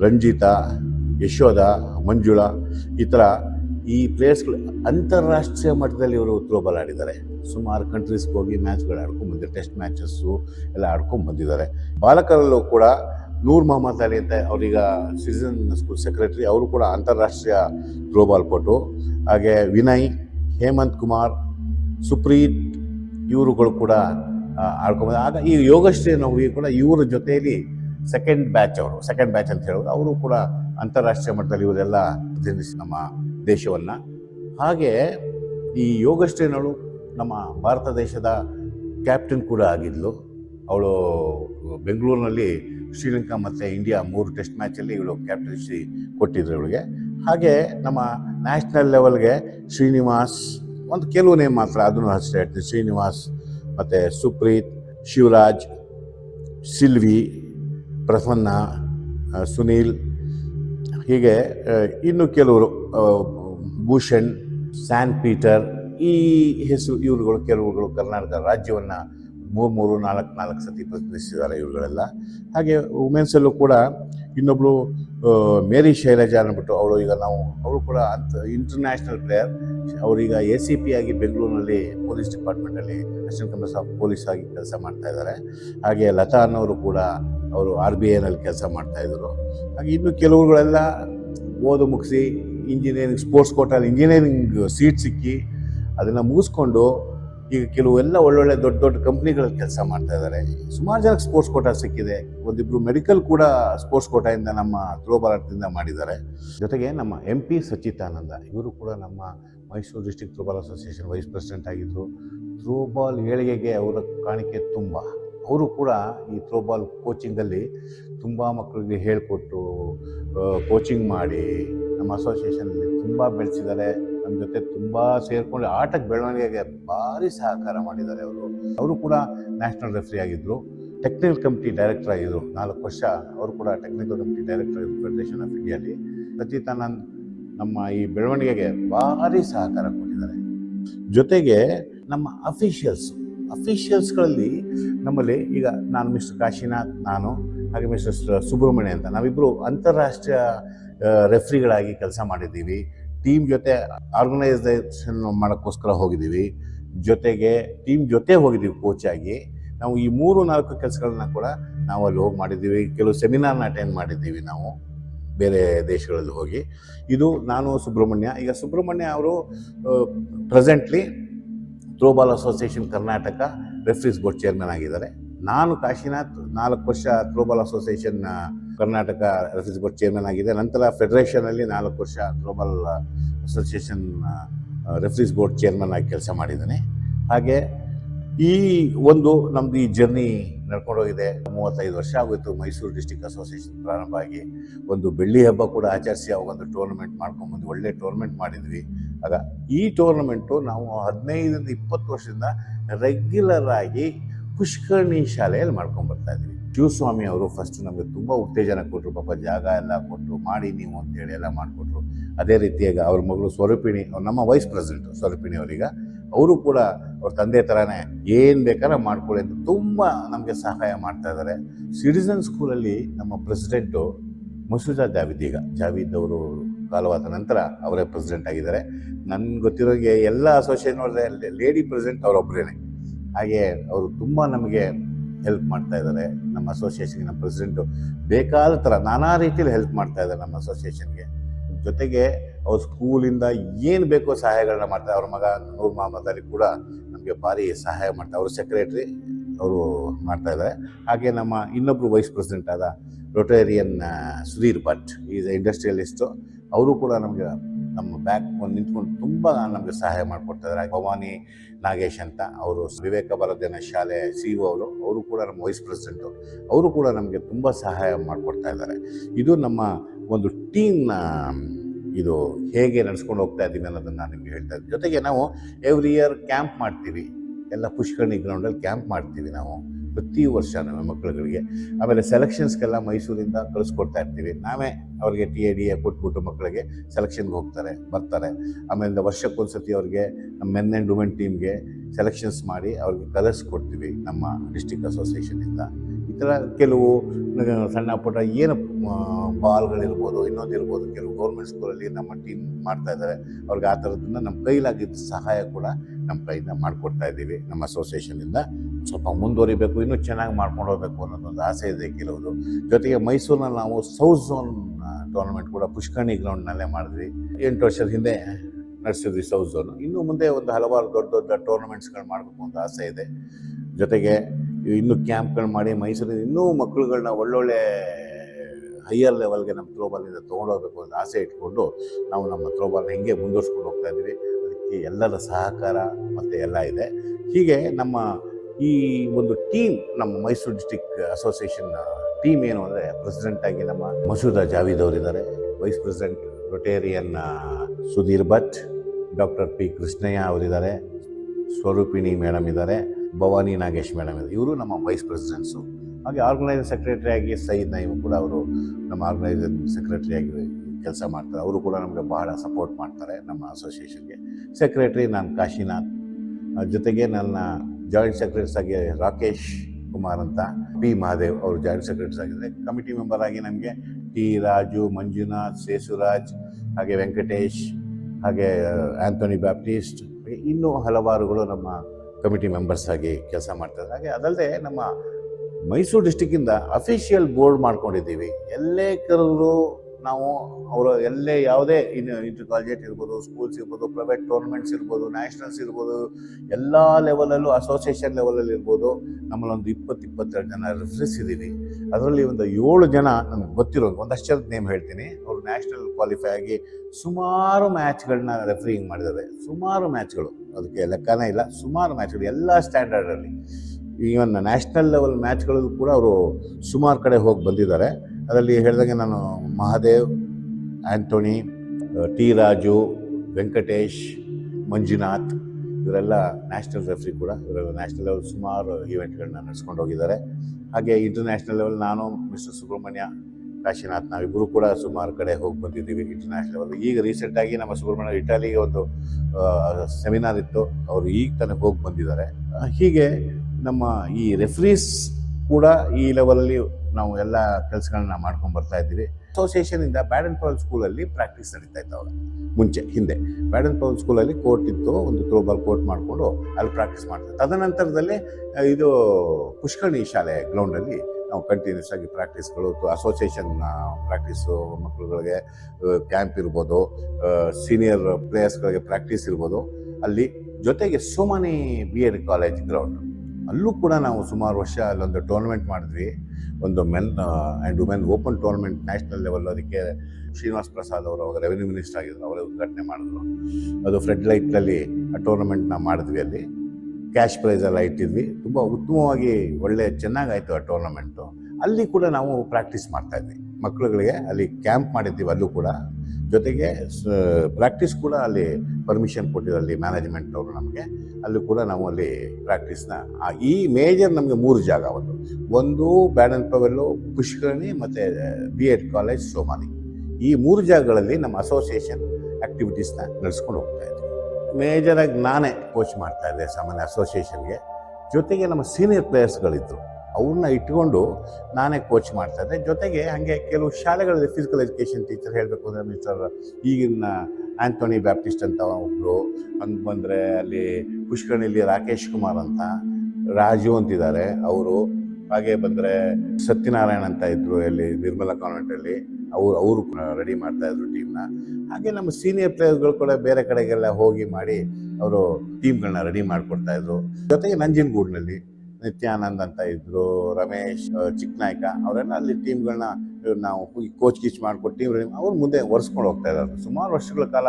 S1: ರಂಜಿತಾ, ಯಶೋಧ, ಮಂಜುಳಾ ಈ ಥರ ಈ ಪ್ಲೇಯರ್ಸ್ಗಳು ಅಂತಾರಾಷ್ಟ್ರೀಯ ಮಟ್ಟದಲ್ಲಿ ಇವರು ಥ್ರೋಬಾಲ್ ಆಡಿದ್ದಾರೆ. ಸುಮಾರು ಕಂಟ್ರೀಸ್ಗೆ ಹೋಗಿ ಮ್ಯಾಚ್ಗಳು ಆಡ್ಕೊಂಡು ಬಂದಿದ್ದಾರೆ. ಟೆಸ್ಟ್ ಮ್ಯಾಚಸ್ಸು ಎಲ್ಲ ಆಡ್ಕೊಂಡು ಬಂದಿದ್ದಾರೆ. ಬಾಲಕರಲ್ಲೂ ಕೂಡ ನೂರ್ ಮೊಹಮ್ಮದ್ ಅಲಿ ಅಂತ ಅವರೀಗ ಸಿಟಿಸನ್ ಸ್ಕೂಲ್ ಸೆಕ್ರೆಟರಿ ಅವರು ಕೂಡ ಅಂತಾರಾಷ್ಟ್ರೀಯ ಥ್ರೋಬಾಲ್ ಪಟು ಹಾಗೆ ವಿನಯ್, ಹೇಮಂತ್ ಕುಮಾರ್, ಸುಪ್ರೀತ್ ಇವರುಗಳು ಕೂಡ ಆಡ್ಕೊಂಡು ಆಗ ಈ ಯೋಗಶ್ರೀ ನೋವಿ ಕೂಡ ಇವರ ಜೊತೆಯಲ್ಲಿ ಸೆಕೆಂಡ್ ಬ್ಯಾಚ್ ಅವರು ಸೆಕೆಂಡ್ ಬ್ಯಾಚ್ ಅಂತ ಹೇಳೋದು, ಅವರು ಕೂಡ ಅಂತಾರಾಷ್ಟ್ರೀಯ ಮಟ್ಟದಲ್ಲಿ ಇವರೆಲ್ಲ ಪ್ರತಿನಿಧಿಸಿ ನಮ್ಮ ದೇಶವನ್ನು. ಹಾಗೆ ಈ ಯೋಗಶ್ರೀನವಳು ನಮ್ಮ ಭಾರತ ದೇಶದ ಕ್ಯಾಪ್ಟನ್ ಕೂಡ ಆಗಿದ್ಲು. ಅವಳು ಬೆಂಗಳೂರಿನಲ್ಲಿ ಶ್ರೀಲಂಕಾ ಮತ್ತು ಇಂಡಿಯಾ ಮೂರು ಟೆಸ್ಟ್ ಮ್ಯಾಚಲ್ಲಿ ಇವಳು ಕ್ಯಾಪ್ಟನ್ಸಿ ಕೊಟ್ಟಿದ್ರು ಇವಳಿಗೆ. ಹಾಗೆ ನಮ್ಮ ನ್ಯಾಷನಲ್ ಲೆವೆಲ್ಗೆ ಶ್ರೀನಿವಾಸ್, ಒಂದು ಕೆಲವು ನೇಮ್ ಮಾತ್ರ, ಅದನ್ನು ಅಷ್ಟೇ ಹೇಳ್ತೀನಿ. ಶ್ರೀನಿವಾಸ್ ಮತ್ತು ಸುಪ್ರೀತ್, ಶಿವರಾಜ್, ಸಿಲ್ವಿ, ಪ್ರಸನ್ನ ಸುನೀಲ್. ಹೀಗೆ ಇನ್ನು ಕೆಲವರು ಭೂಷಣ್, ಸ್ಯಾನ್ ಪೀಟರ್, ಈ ಹೆಸರು, ಇವರುಗಳು, ಕೆಲವುಗಳು ಕರ್ನಾಟಕ ರಾಜ್ಯವನ್ನು ಮೂರು ಮೂರು, ನಾಲ್ಕು ನಾಲ್ಕು ಸತಿ ಪ್ರತಿನಿಧಿಸಿದ್ದಾರೆ ಇವುಗಳೆಲ್ಲ ಹಾಗೆ ವುಮೆನ್ಸಲ್ಲೂ ಕೂಡ ಇನ್ನೊಬ್ಬಳು ಮೇರಿ ಶೈಲಜಾ ಅಂದ್ಬಿಟ್ಟು ಅವಳು ಈಗ ನಾವು, ಅವರು ಕೂಡ ಅಂತ ಇಂಟರ್ನ್ಯಾಷನಲ್ ಪ್ಲೇಯರ್ ಅವರೀಗ ಎ ಸಿ ಪಿ ಆಗಿ ಬೆಂಗಳೂರಿನಲ್ಲಿ ಪೊಲೀಸ್ ಡಿಪಾರ್ಟ್ಮೆಂಟಲ್ಲಿ ಅಸಿಸ್ಟೆಂಟ್ ಕಮಿಷನರ್ ಸಾಬ್ ಪೊಲೀಸ್ ಆಗಿ ಕೆಲಸ ಮಾಡ್ತಾ ಇದ್ದಾರೆ. ಹಾಗೆ ಲತಾ ಅನ್ನೋರು ಕೂಡ ಅವರು ಆರ್ ಬಿ ಐನಲ್ಲಿ ಕೆಲಸ ಮಾಡ್ತಾಯಿದ್ರು ಹಾಗೆ ಇನ್ನು ಕೆಲವುಗಳೆಲ್ಲ ಓದು ಮುಗಿಸಿ ಇಂಜಿನಿಯರಿಂಗ್ ಸ್ಪೋರ್ಟ್ಸ್ ಕೋಟಲ್ಲಿ ಇಂಜಿನಿಯರಿಂಗ್ ಸೀಟ್ ಸಿಕ್ಕಿ ಅದನ್ನು ಮುಗಿಸ್ಕೊಂಡು ಈಗ ಕೆಲವೆಲ್ಲ ಒಳ್ಳೊಳ್ಳೆ ದೊಡ್ಡ ದೊಡ್ಡ ಕಂಪ್ನಿಗಳಲ್ಲಿ ಕೆಲಸ ಮಾಡ್ತಾ ಇದ್ದಾರೆ. ಸುಮಾರು ಜನಕ್ಕೆ ಸ್ಪೋರ್ಟ್ಸ್ ಕೋಟಾ ಸಿಕ್ಕಿದೆ. ಒಂದಿಬ್ರು ಮೆಡಿಕಲ್ ಕೂಡ ಸ್ಪೋರ್ಟ್ಸ್ ಕೋಟಾಯಿಂದ ನಮ್ಮ ಥ್ರೋಬಾಲದಿಂದ ಮಾಡಿದ್ದಾರೆ. ಜೊತೆಗೆ ನಮ್ಮ ಎಂ ಪಿ ಸಚ್ಚಿತಾನಂದ ಇವರು ಕೂಡ ನಮ್ಮ Mysuru district throwball association vice president ಆಗಿದ್ದರು ಥ್ರೋಬಾಲ್ ಏಳಿಗೆಗೆ ಅವರ ಕಾಣಿಕೆ ತುಂಬ. ಅವರು ಕೂಡ ಈ ಥ್ರೋಬಾಲ್ ಕೋಚಿಂಗಲ್ಲಿ ತುಂಬ ಮಕ್ಕಳಿಗೆ ಹೇಳಿಕೊಟ್ಟು ಕೋಚಿಂಗ್ ಮಾಡಿ ನಮ್ಮ ಅಸೋಸಿಯೇಷನಲ್ಲಿ ತುಂಬ ಬೆಳೆಸಿದ್ದಾರೆ. ನಮ್ಮ ಜೊತೆ ತುಂಬ ಸೇರಿಕೊಂಡು ಆಟಕ್ಕೆ ಬೆಳವಣಿಗೆಗೆ ಭಾರಿ ಸಹಕಾರ ಮಾಡಿದ್ದಾರೆ ಅವರು. ಅವರು ಕೂಡ ನ್ಯಾಷನಲ್ ರೆಫ್ರಿ ಆಗಿದ್ದರು ಟೆಕ್ನಿಕಲ್ ಕಮಿಟಿ ಡೈರೆಕ್ಟರ್ ಆಗಿದ್ದರು ನಾಲ್ಕು ವರ್ಷ ಅವರು ಕೂಡ ಟೆಕ್ನಿಕಲ್ ಕಮಿಟಿ ಡೈರೆಕ್ಟರ್ ಆಗಿದ್ದರು ಫೆಡರೇಷನ್ ಆಫ್ ಇಂಡಿಯಲ್ಲಿ ಸಚಿತಾನಂದ್ ನಮ್ಮ ಈ ಬೆಳವಣಿಗೆಗೆ ಭಾರಿ ಸಹಕಾರ ಕೊಟ್ಟಿದ್ದಾರೆ. ಜೊತೆಗೆ ನಮ್ಮ ಅಫಿಷಿಯಲ್ಸ್ ಅಫಿಷಿಯಲ್ಸ್ಗಳಲ್ಲಿ ನಮ್ಮಲ್ಲಿ ಈಗ ನಾನು ಮಿಸ್ಟರ್ ಕಾಶಿನಾಥ್, ನಾನು, ಹಾಗೆ ಮಿಸ್ಟರ್ ಸುಬ್ರಹ್ಮಣ್ಯ ಅಂತ. ನಾವಿಬ್ಬರು ಅಂತಾರಾಷ್ಟ್ರೀಯ ರೆಫ್ರಿಗಳಾಗಿ ಕೆಲಸ ಮಾಡಿದ್ದೀವಿ. ಟೀಮ್ ಜೊತೆ ಆರ್ಗನೈಸೇಷನ್ ಮಾಡೋಕ್ಕೋಸ್ಕರ ಹೋಗಿದ್ದೀವಿ. ಜೊತೆಗೆ, ಟೀಮ್ ಜೊತೆ ಹೋಗಿದ್ದೀವಿ ಕೋಚ್ ಆಗಿ. ನಾವು ಈ ಮೂರು, ನಾಲ್ಕು ಕೆಲಸಗಳನ್ನ ಕೂಡ ನಾವು ಅಲ್ಲಿ ಹೋಗಿ ಮಾಡಿದ್ದೀವಿ. ಕೆಲವು ಸೆಮಿನಾರ್ನ ಅಟೆಂಡ್ ಮಾಡಿದ್ದೀವಿ ನಾವು, ಬೇರೆ ದೇಶಗಳಲ್ಲಿ ಹೋಗಿ. ಇದು ನಾನು, ಸುಬ್ರಹ್ಮಣ್ಯ. ಈಗ ಸುಬ್ರಹ್ಮಣ್ಯ ಅವರು presently throwball association Karnataka referees board chairman ಆಗಿದ್ದಾರೆ. ನಾನು ಕಾಶಿನಾಥ್, ನಾಲ್ಕು ವರ್ಷ throwball association Karnataka referees board chairman ಆಗಿದೆ ನಂತರ ಫೆಡರೇಷನಲ್ಲಿ ನಾಲ್ಕು ವರ್ಷ throwball association referees board chairman ಆಗಿ ಕೆಲಸ ಮಾಡಿದ್ದೇನೆ. ಹಾಗೆ ಈ ಒಂದು ನಮ್ದು ಈ ಜರ್ನಿ ನಡ್ಕೊಂಡು ಹೋಗಿದೆ ಮೂವತ್ತೈದು ವರ್ಷ ಆಗೋಯಿತು. ಮೈಸೂರು ಡಿಸ್ಟಿಕ್ ಅಸೋಸಿಯೇಷನ್ ಪ್ರಾರಂಭ ಆಗಿ. ಒಂದು ಬೆಳ್ಳಿ ಹಬ್ಬ ಕೂಡ ಆಚರಿಸಿ ಅವಾಗ ಒಂದು ಟೂರ್ನಮೆಂಟ್ ಮಾಡ್ಕೊಂಬಂದು ಒಳ್ಳೆ ಟೂರ್ನಮೆಂಟ್ ಮಾಡಿದ್ವಿ. ಆಗ ಈ ಟೂರ್ನಮೆಂಟು ನಾವು ಹದಿನೈದರಿಂದ ಇಪ್ಪತ್ತು ವರ್ಷದಿಂದ ರೆಗ್ಯುಲರ್ ಆಗಿ ಪುಷ್ಕರ್ಣಿ ಶಾಲೆಯಲ್ಲಿ ಮಾಡ್ಕೊಂಡು ಬರ್ತಾ ಇದ್ವಿ. ಶಿವಸ್ವಾಮಿ ಅವರು ಫಸ್ಟ್ ನಮಗೆ ತುಂಬ ಉತ್ತೇಜನ ಕೊಟ್ಟರು ಪಾಪ ಜಾಗ ಎಲ್ಲ ಕೊಟ್ಟರು ಮಾಡಿ ನೀವು ಅಂತೇಳಿ ಎಲ್ಲ ಮಾಡಿಕೊಟ್ರು. ಅದೇ ರೀತಿಯಾಗಿ ಅವ್ರ ಮಗಳು ಸ್ವರೂಪಿಣಿ, ನಮ್ಮ ವೈಸ್ ಪ್ರೆಸಿಡೆಂಟ್ ಸ್ವರೂಪಿಣಿ ಅವರೀಗ ಅವರು ಕೂಡ ಅವ್ರ ತಂದೆ ಥರನೇ ಏನು ಬೇಕಾದ್ರೆ ಮಾಡ್ಕೊಳ್ಳಿ ಅಂತ ತುಂಬ ನಮಗೆ ಸಹಾಯ ಮಾಡ್ತಾ ಇದ್ದಾರೆ ಸಿಟಿಸನ್ ಸ್ಕೂಲಲ್ಲಿ ನಮ್ಮ ಪ್ರೆಸಿಡೆಂಟು ಮಸೂಜಾ ಜಾವಿದ್ ಈಗ. ಜಾವಿದ್ ಅವರು ಕಾಲವಾದ ನಂತರ ಅವರೇ ಪ್ರೆಸಿಡೆಂಟ್ ಆಗಿದ್ದಾರೆ. ನನ್ಗೆ ಗೊತ್ತಿರೋಗೆ ಎಲ್ಲ ಅಸೋಸಿಯೇಷನ್ ಅವ್ರದ್ದೇ ಲೇಡಿ ಪ್ರೆಸಿಡೆಂಟ್ ಅವರೊಬ್ಬರೇನೆ ಹಾಗೆ ಅವರು ತುಂಬ ನಮಗೆ ಹೆಲ್ಪ್ ಮಾಡ್ತಾ ಇದ್ದಾರೆ ನಮ್ಮ ಅಸೋಸಿಯೇಷನ್ಗೆ ನಮ್ಮ ಪ್ರೆಸಿಡೆಂಟು ಬೇಕಾದ ಥರ ನಾನಾ ರೀತಿಯಲ್ಲಿ ಹೆಲ್ಪ್ ಮಾಡ್ತಾ ಇದ್ದಾರೆ ನಮ್ಮ ಅಸೋಸಿಯೇಷನ್ಗೆ ಜೊತೆಗೆ ಅವ್ರ ಸ್ಕೂಲಿಂದ ಏನು ಬೇಕೋ ಸಹಾಯಗಳನ್ನ ಮಾಡ್ತಾರೆ. ಅವ್ರ ಮಗ ನೂರ್ ಮಹಮ್ಮದ್ ಅಲಿ ಕೂಡ ನಮಗೆ ಭಾರಿ ಸಹಾಯ ಮಾಡ್ತಾರೆ ಅವರು ಸೆಕ್ರೆಟ್ರಿ ಅವರು ಮಾಡ್ತಾ ಇದ್ದಾರೆ. ಹಾಗೆ ನಮ್ಮ ಇನ್ನೊಬ್ಬರು ವೈಸ್ ಪ್ರೆಸಿಡೆಂಟ್ ಆದ Rotarian Sudhir Bhat is industrialist ಅವರು ಕೂಡ ನಮಗೆ ನಮ್ಮ ಬ್ಯಾಕ್ ಒಂದು ನಿಂತ್ಕೊಂಡು ತುಂಬ ನಮಗೆ ಸಹಾಯ ಮಾಡಿಕೊಡ್ತಾಯಿದ್ದಾರೆ ಭವಾನಿ ನಾಗೇಶ್ ಅಂತ ಅವರು, ವಿವೇಕ ಬರದೇನ ಶಾಲೆ ಸಿ ಒ ಅವರು ಅವರು ಕೂಡ ನಮ್ಮ ವೈಸ್ ಪ್ರೆಸಿಡೆಂಟು ಅವರು ಕೂಡ ನಮಗೆ ತುಂಬ ಸಹಾಯ ಮಾಡಿಕೊಡ್ತಾ ಇದ್ದಾರೆ. ಇದು ನಮ್ಮ ಒಂದು ಟೀಮ್ನ ಇದು ಹೇಗೆ ನಡೆಸ್ಕೊಂಡು ಹೋಗ್ತಾ ಇದ್ದೀವಿ ಅನ್ನೋದನ್ನು ನಾನು ನಿಮಗೆ ಹೇಳ್ತಾ ಇದ್ದೀನಿ. ಜೊತೆಗೆ ನಾವು ಎವ್ರಿ ಇಯರ್ ಕ್ಯಾಂಪ್ ಮಾಡ್ತೀವಿ. ಎಲ್ಲ ಪುಷ್ಕರ್ಣಿ ಗ್ರೌಂಡಲ್ಲಿ ಕ್ಯಾಂಪ್ ಮಾಡ್ತೀವಿ ನಾವು ಪ್ರತಿ ವರ್ಷ ನಮ್ಮ ಮಕ್ಕಳುಗಳಿಗೆ. ಆಮೇಲೆ ಸೆಲೆಕ್ಷನ್ಸ್ಗೆಲ್ಲ ಮೈಸೂರಿಂದ ಕಳಿಸ್ಕೊಡ್ತಾ ಇರ್ತೀವಿ. ನಾವೇ ಅವ್ರಿಗೆ ಟಿ ಎ ಡಿ ಎ ಕೊಟ್ಬಿಟ್ಟು ಮಕ್ಕಳಿಗೆ ಸೆಲೆಕ್ಷನ್ಗೆ ಹೋಗ್ತಾರೆ, ಬರ್ತಾರೆ. ಆಮೇಲೆ ವರ್ಷಕ್ಕೊಂದ್ಸತಿ ಅವ್ರಿಗೆ ನಮ್ಮ ಮೆನ್ ಆ್ಯಂಡ್ ವುಮೆನ್ ಟೀಮ್ಗೆ ಸೆಲೆಕ್ಷನ್ಸ್ ಮಾಡಿ ಅವ್ರಿಗೆ ಕಲರ್ಸ್ ಕೊಡ್ತೀವಿ ನಮ್ಮ ಡಿಸ್ಟಿಕ್ ಅಸೋಸಿಯೇಷನಿಂದ ಥರ ಕೆಲವು ಸಣ್ಣ ಪುಟ್ಟ ಏನು ಬಾಲ್ಗಳಿರ್ಬೋದು ಇನ್ನೊಂದಿರ್ಬೋದು ಕೆಲವು ಗೌರ್ಮೆಂಟ್ ಸ್ಕೂಲಲ್ಲಿ ನಮ್ಮ ಟೀಮ್ ಮಾಡ್ತಾ ಇದ್ದಾರೆ ಅವ್ರಿಗೆ ಆ ಥರದನ್ನ ನಮ್ಮ ಕೈಲಾಗಿದ್ದ ಸಹಾಯ ಕೂಡ ನಮ್ಮ ಕೈಯಿಂದ ಮಾಡಿಕೊಡ್ತಾ ಇದ್ದೀವಿ. ನಮ್ಮ ಅಸೋಸಿಯೇಷನಿಂದ ಸ್ವಲ್ಪ ಮುಂದುವರಿಬೇಕು, ಇನ್ನೂ ಚೆನ್ನಾಗಿ ಮಾಡ್ಕೊಂಡು ಹೋಗ್ಬೇಕು ಅನ್ನೋದೊಂದು ಆಸೆ ಇದೆ ಕೆಲವರು ಜೊತೆಗೆ ಮೈಸೂರಿನಲ್ಲಿ ನಾವು ಸೌತ್ ಝೋನ್ ಟೂರ್ನಮೆಂಟ್ ಕೂಡ ಪುಷ್ಕರ್ಣಿ ಗ್ರೌಂಡ್ನಲ್ಲೇ ಮಾಡಿದ್ವಿ. ಎಂಟು ವರ್ಷದ ಹಿಂದೆ ನಡೆಸಿದ್ವಿ ಸೌತ್ ಝೋನು ಇನ್ನು ಮುಂದೆ ಒಂದು ಹಲವಾರು ದೊಡ್ಡ ದೊಡ್ಡ ಟೂರ್ನಮೆಂಟ್ಸ್ಗಳು ಮಾಡಬೇಕು ಅಂತ ಆಸೆ ಇದೆ. ಜೊತೆಗೆ ಇನ್ನೂ ಕ್ಯಾಂಪ್ಗಳು ಮಾಡಿ ಮೈಸೂರಿನ ಇನ್ನೂ ಮಕ್ಕಳುಗಳನ್ನ ಒಳ್ಳೊಳ್ಳೆ ಹೈಯರ್ ಲೆವೆಲ್ಗೆ ನಮ್ಮ ಥ್ರೋಬಾಲಿಂದ ತೊಗೊಂಡೋಗ್ಬೇಕು ಅಂತ ಆಸೆ ಇಟ್ಕೊಂಡು ನಾವು ನಮ್ಮ ಥ್ರೋಬಾಲ್ನ ಹೆಂಗೆ ಮುಂದುವರ್ಸ್ಕೊಂಡು ಹೋಗ್ತಾ ಇದ್ದೀವಿ. ಅದಕ್ಕೆ ಎಲ್ಲರ ಸಹಕಾರ ಮತ್ತು ಎಲ್ಲ ಇದೆ. ಹೀಗೆ ನಮ್ಮ ಈ ಒಂದು ಟೀಮ್ ನಮ್ಮ ಮೈಸೂರು ಡಿಸ್ಟಿಕ್ ಅಸೋಸಿಯೇಷನ್ ಟೀಮ್ ಏನು ಅಂದರೆ ಪ್ರೆಸಿಡೆಂಟಾಗಿ ನಮ್ಮ ಮಸೂದ ಜಾವೀದ್ ಅವರಿದ್ದಾರೆ vice president Rotarian Sudhir Bhat doctor P Krishnaiah ಅವರಿದ್ದಾರೆ ಸ್ವರೂಪಿಣಿ ಮೇಡಮ್ ಇದ್ದಾರೆ. ಭವಾನಿ ನಾಗೇಶ್ ಮೇಡಮ್ ಇದೆ. ಇವರು ನಮ್ಮ ವೈಸ್ ಪ್ರೆಸಿಡೆಂಟ್ಸು ಹಾಗೆ ಆರ್ಗನೈಸರ್ ಸೆಕ್ರೆಟರಿ ಆಗಿ ಸೈದ್ ನೈಮ್ ಕೂಡ ಅವರು ನಮ್ಮ ಆರ್ಗನೈಸರ್ ಸೆಕ್ರೆಟರಿ ಆಗಿ ಕೆಲಸ ಮಾಡ್ತಾರೆ. ಅವರು ಕೂಡ ನಮಗೆ ಬಹಳ ಸಪೋರ್ಟ್ ಮಾಡ್ತಾರೆ ನಮ್ಮ ಅಸೋಸಿಯೇಷನ್ಗೆ ಸೆಕ್ರೆಟರಿ ನಾನು ಕಾಶಿನಾಥ್. ಜೊತೆಗೆ ನನ್ನ ಜಾಯಿಂಟ್ ಸೆಕ್ರೆಟರಿಸ್ ಆಗಿ ರಾಕೇಶ್ ಕುಮಾರ್ ಅಂತ ಪಿ ಮಹಾದೇವ್ ಅವರು ಜಾಯಿಂಟ್ ಸೆಕ್ರೆಟರಿಸ್ ಆಗಿದ್ದಾರೆ. ಕಮಿಟಿ ಮೆಂಬರ್ ಆಗಿ ನಮಗೆ ಟಿ ರಾಜು, ಮಂಜುನಾಥ್ ಸೇಸುರಾಜ್ ಹಾಗೆ ವೆಂಕಟೇಶ್, ಹಾಗೆ ಆಂಥೋನಿ ಬ್ಯಾಪ್ಟಿಸ್ಟ್. ಇನ್ನೂ ಹಲವಾರುಗಳು ನಮ್ಮ ಕಮಿಟಿ ಮೆಂಬರ್ಸ್ ಆಗಿ ಕೆಲಸ ಮಾಡ್ತಾರೆ ಹಾಗೆ ಅದಲ್ಲದೆ ನಮ್ಮ ಮೈಸೂರು ಡಿಸ್ಟಿಕ್ಕಿಂದ ಅಫಿಷಿಯಲ್ ಬೋರ್ಡ್ ಮಾಡ್ಕೊಂಡಿದ್ದೀವಿ. ಎಲ್ಲೇ ಕರೆದ್ರು ನಾವು ಅವರು ಎಲ್ಲೇ ಯಾವುದೇ ಇನ್ನು ಇಂಟರ್ ಕಾಲೇಜೇಟ್ ಇರ್ಬೋದು ಸ್ಕೂಲ್ಸ್ ಇರ್ಬೋದು ಪ್ರೈವೇಟ್ ಟೂರ್ನಮೆಂಟ್ಸ್ ಇರ್ಬೋದು ನ್ಯಾಷನಲ್ಸ್ ಇರ್ಬೋದು, ಎಲ್ಲ ಲೆವೆಲಲ್ಲೂ ಅಸೋಸಿಯೇಷನ್ ಲೆವೆಲಲ್ಲಿ ಇರ್ಬೋದು. ನಮ್ಮಲ್ಲಿ ಒಂದು ಇಪ್ಪತ್ತು, ಇಪ್ಪತ್ತೆರಡು ಜನ ರೆಫ್ರೆಸ್ ಇದ್ದೀವಿ. ಅದರಲ್ಲಿ ಒಂದು ಏಳು ಜನ ನನಗೆ ಗೊತ್ತಿರೋದು. ಒಂದು ಜನದ ನೇಮ್ ಹೇಳ್ತೀನಿ. ನ್ಯಾಷನಲ್ ಕ್ವಾಲಿಫೈ ಆಗಿ ಸುಮಾರು ಮ್ಯಾಚ್ಗಳನ್ನ ರೆಫರಿಂಗ್ ಮಾಡಿದ್ದಾರೆ. ಸುಮಾರು ಮ್ಯಾಚ್ಗಳು ಅದಕ್ಕೆ ಲೆಕ್ಕನೇ ಇಲ್ಲ. ಸುಮಾರು ಮ್ಯಾಚ್ಗಳು ಎಲ್ಲ ಸ್ಟ್ಯಾಂಡರ್ಡಲ್ಲಿ ಈವನ್ ನ್ಯಾಷನಲ್ ಲೆವೆಲ್ ಮ್ಯಾಚ್ಗಳಲ್ಲೂ ಕೂಡ ಅವರು ಸುಮಾರು ಕಡೆ ಹೋಗಿ ಬಂದಿದ್ದಾರೆ. ಅದರಲ್ಲಿ ಹೇಳಿದಂಗೆ ನಾನು ಮಹಾದೇವ್ ಆ್ಯಂಟೋನಿ ಟಿ ರಾಜು ವೆಂಕಟೇಶ್, ಮಂಜುನಾಥ್ ಇವರೆಲ್ಲ ನ್ಯಾಷನಲ್ ರೆಫ್ರಿ ಕೂಡ. ಇವರೆಲ್ಲ ನ್ಯಾಷನಲ್ ಲೆವೆಲ್ ಸುಮಾರು ಈವೆಂಟ್ಗಳನ್ನ ನಡೆಸ್ಕೊಂಡು ಹೋಗಿದ್ದಾರೆ. ಹಾಗೆ ಇಂಟರ್ನ್ಯಾಷನಲ್ ಲೆವೆಲ್ ನಾನು ಮಿಸ್ಟರ್ ಸುಬ್ರಹ್ಮಣ್ಯ ಕಾಶಿನಾಥ್ ನಾವಿಬ್ಬರು ಕೂಡ ಸುಮಾರು ಕಡೆ ಹೋಗಿ ಬಂದಿದ್ದೀವಿ ಇಂಟರ್ನ್ಯಾಷನಲ್ ಈಗ ರೀಸೆಂಟಾಗಿ ನಮ್ಮ ಸುಬ್ರಹ್ಮಣ್ಯ ಇಟಾಲಿಗೆ ಒಂದು ಸೆಮಿನಾರ್ ಇತ್ತು. ಅವರು ಈಗ ತನಕ ಹೋಗಿ ಬಂದಿದ್ದಾರೆ. ಹೀಗೆ ನಮ್ಮ ಈ ರೆಫ್ರೀಸ್ ಕೂಡ ಈ ಲೆವೆಲಲ್ಲಿ ನಾವು ಎಲ್ಲ ಕೆಲಸಗಳನ್ನ ಮಾಡ್ಕೊಂಡು ಬರ್ತಾ ಇದ್ದೀವಿ. ಅಸೋಸಿಯೇಷನ್ ಇಂದ ಬ್ಯಾಡ್ ಅಂಡ್ ಪವಲ್ ಸ್ಕೂಲಲ್ಲಿ ಪ್ರಾಕ್ಟೀಸ್ ನಡೀತಾ ಇತ್ತು ಅವಾಗ, ಮುಂಚೆ, ಹಿಂದೆ. ಬ್ಯಾಡ್ ಅಂಡ್ ಪವಲ್ ಸ್ಕೂಲಲ್ಲಿ ಕೋರ್ಟ್ ಇತ್ತು, ಒಂದು ಥ್ರೋಬಾಲ್ ಕೋರ್ಟ್ ಮಾಡಿಕೊಂಡು ಅಲ್ಲಿ ಪ್ರಾಕ್ಟೀಸ್ ಮಾಡ್ತಾರೆ ತದನಂತರದಲ್ಲಿ ಇದು ಪುಷ್ಕರ್ಣಿ ಶಾಲೆ ಗ್ರೌಂಡಲ್ಲಿ ನಾವು ಕಂಟಿನ್ಯೂಸ್ ಆಗಿ ಪ್ರಾಕ್ಟೀಸ್ಗಳು ಅಸೋಸಿಯೇಷನ್ ಪ್ರಾಕ್ಟೀಸು ಮಕ್ಕಳುಗಳಿಗೆ ಕ್ಯಾಂಪ್ ಇರ್ಬೋದು ಸೀನಿಯರ್ ಪ್ಲೇಯರ್ಸ್ಗಳಿಗೆ ಪ್ರಾಕ್ಟೀಸ್ ಇರ್ಬೋದು. ಅಲ್ಲಿ ಜೊತೆಗೆ Somani B Ed college ground ಅಲ್ಲೂ ಕೂಡ ನಾವು ಸುಮಾರು ವರ್ಷ ಅಲ್ಲೊಂದು ಟೂರ್ನಮೆಂಟ್ ಮಾಡಿದ್ವಿ. ಒಂದು men and women open tournament national level ಅದಕ್ಕೆ ಶ್ರೀನಿವಾಸ್ ಪ್ರಸಾದ್ ಅವರು, ಅವಾಗ ರೆವೆನ್ಯೂ ಮಿನಿಸ್ಟರ್ ಆಗಿದ್ದರು ಅವರೇ ಉದ್ಘಾಟನೆ ಮಾಡಿದ್ರು. ಅದು ಫ್ರೆಡ್ ಲೈಟ್ನಲ್ಲಿ ಆ ಟೂರ್ನಮೆಂಟ್ನ ಮಾಡಿದ್ವಿ ಅಲ್ಲಿ. ಕ್ಯಾಶ್ ಪ್ರೈಸ್ ಎಲ್ಲ ಇಟ್ಟಿದ್ವಿ. ತುಂಬ ಉತ್ತಮವಾಗಿ ಒಳ್ಳೆ ಚೆನ್ನಾಗಾಯಿತು ಆ ಟೂರ್ನಮೆಂಟು ಅಲ್ಲಿ ಕೂಡ ನಾವು ಪ್ರಾಕ್ಟೀಸ್ ಮಾಡ್ತಾ ಇದ್ವಿ. ಮಕ್ಕಳುಗಳಿಗೆ ಅಲ್ಲಿ ಕ್ಯಾಂಪ್ ಮಾಡಿದ್ದೀವಿ ಅಲ್ಲೂ ಕೂಡ. ಜೊತೆಗೆ ಪ್ರಾಕ್ಟೀಸ್ ಕೂಡ ಅಲ್ಲಿ ಪರ್ಮಿಷನ್ ಕೊಟ್ಟಿದ್ರು ಅಲ್ಲಿ ಮ್ಯಾನೇಜ್ಮೆಂಟ್ ಅವರು ನಮಗೆ. ಅಲ್ಲೂ ಕೂಡ ನಾವು ಅಲ್ಲಿ ಪ್ರಾಕ್ಟೀಸ್ನ ಈ ಮೇಜರ್ ನಮಗೆ ಮೂರು ಜಾಗ ಒಂದು. ಒಂದು ಬ್ಯಾಡ್ ಆ್ಯಂಡ್ ಪವೆಲ್ಲು ಪುಷ್ಕರಣಿ ಮತ್ತು ಬಿ ಎಡ್ ಕಾಲೇಜ್ ಸೋಮಾನಿ ಈ ಮೂರು ಜಾಗಗಳಲ್ಲಿ ನಮ್ಮ ಅಸೋಸಿಯೇಷನ್ ಆ್ಯಕ್ಟಿವಿಟೀಸ್ನ ನಡೆಸ್ಕೊಂಡು ಹೋಗ್ತಾ ಇದ್ವಿ. ಮೇಜರಾಗಿ ನಾನೇ ಕೋಚ್ ಮಾಡ್ತಾ ಇದ್ದೆ ಸಾಮಾನ್ಯ ಅಸೋಸಿಯೇಷನ್ಗೆ ಜೊತೆಗೆ ನಮ್ಮ ಸೀನಿಯರ್ ಪ್ಲೇಯರ್ಸ್ಗಳಿದ್ದರು ಅವ್ರನ್ನ ಇಟ್ಕೊಂಡು ನಾನೇ ಕೋಚ್ ಮಾಡ್ತಾ ಇದ್ದೆ. ಜೊತೆಗೆ ಹಾಗೆ ಕೆಲವು ಶಾಲೆಗಳಲ್ಲಿ ಫಿಸಿಕಲ್ ಎಜುಕೇಷನ್ ಟೀಚರ್ ಹೇಳಬೇಕು ಅಂದರೆ ಮಿಸ್ಟರ್ ಈಗಿನ ಆಂಥೋನಿ ಬ್ಯಾಪ್ಟಿಸ್ಟ್ ಅಂತ ಒಬ್ಬರು ಹಂಗೆ ಬಂದರೆ ಅಲ್ಲಿ ಪುಷ್ಕರಣಿಲಿ ರಾಕೇಶ್ ಕುಮಾರ್ ಅಂತ. ರಾಜು ಅಂತಿದ್ದಾರೆ. ಅವರು ಹಾಗೆ ಬಂದರೆ ಸತ್ಯನಾರಾಯಣ ಅಂತ ಇದ್ದರು ಅಲ್ಲಿ ನಿರ್ಮಲಾ ಕಾನ್ವೆಂಟಲ್ಲಿ. ಅವರು ಅವರು ರೆಡಿ ಮಾಡ್ತಾ ಇದ್ರು ಟೀಮ್ನ ಹಾಗೆ ನಮ್ಮ ಸೀನಿಯರ್ ಪ್ಲೇಯರ್ಗಳು ಕೂಡ ಬೇರೆ ಕಡೆಗೆಲ್ಲ ಹೋಗಿ ಮಾಡಿ ಅವರು ಟೀಮ್ಗಳನ್ನ ರೆಡಿ ಮಾಡಿಕೊಡ್ತಾ ಇದ್ರು. ಜೊತೆಗೆ ನಂಜನಗೂಡಿನಲ್ಲಿ ನಿತ್ಯಾನಂದ್ ಅಂತ ಇದ್ರು, ರಮೇಶ್ ಚಿಕ್ಕನಾಯ್ಕ, ಅವರೆಲ್ಲ ಅಲ್ಲಿ ಟೀಮ್ಗಳನ್ನ ನಾವು ಕೋಚ್ ಕೀಚ್ ಮಾಡಿಕೊಟ್ಟು ಟೀಮ್ ರೆಡಿ ಅವ್ರು ಮುಂದೆ ಒರೆಸ್ಕೊಂಡು ಹೋಗ್ತಾ ಇದ್ದಾರೆ ಸುಮಾರು ವರ್ಷಗಳ ಕಾಲ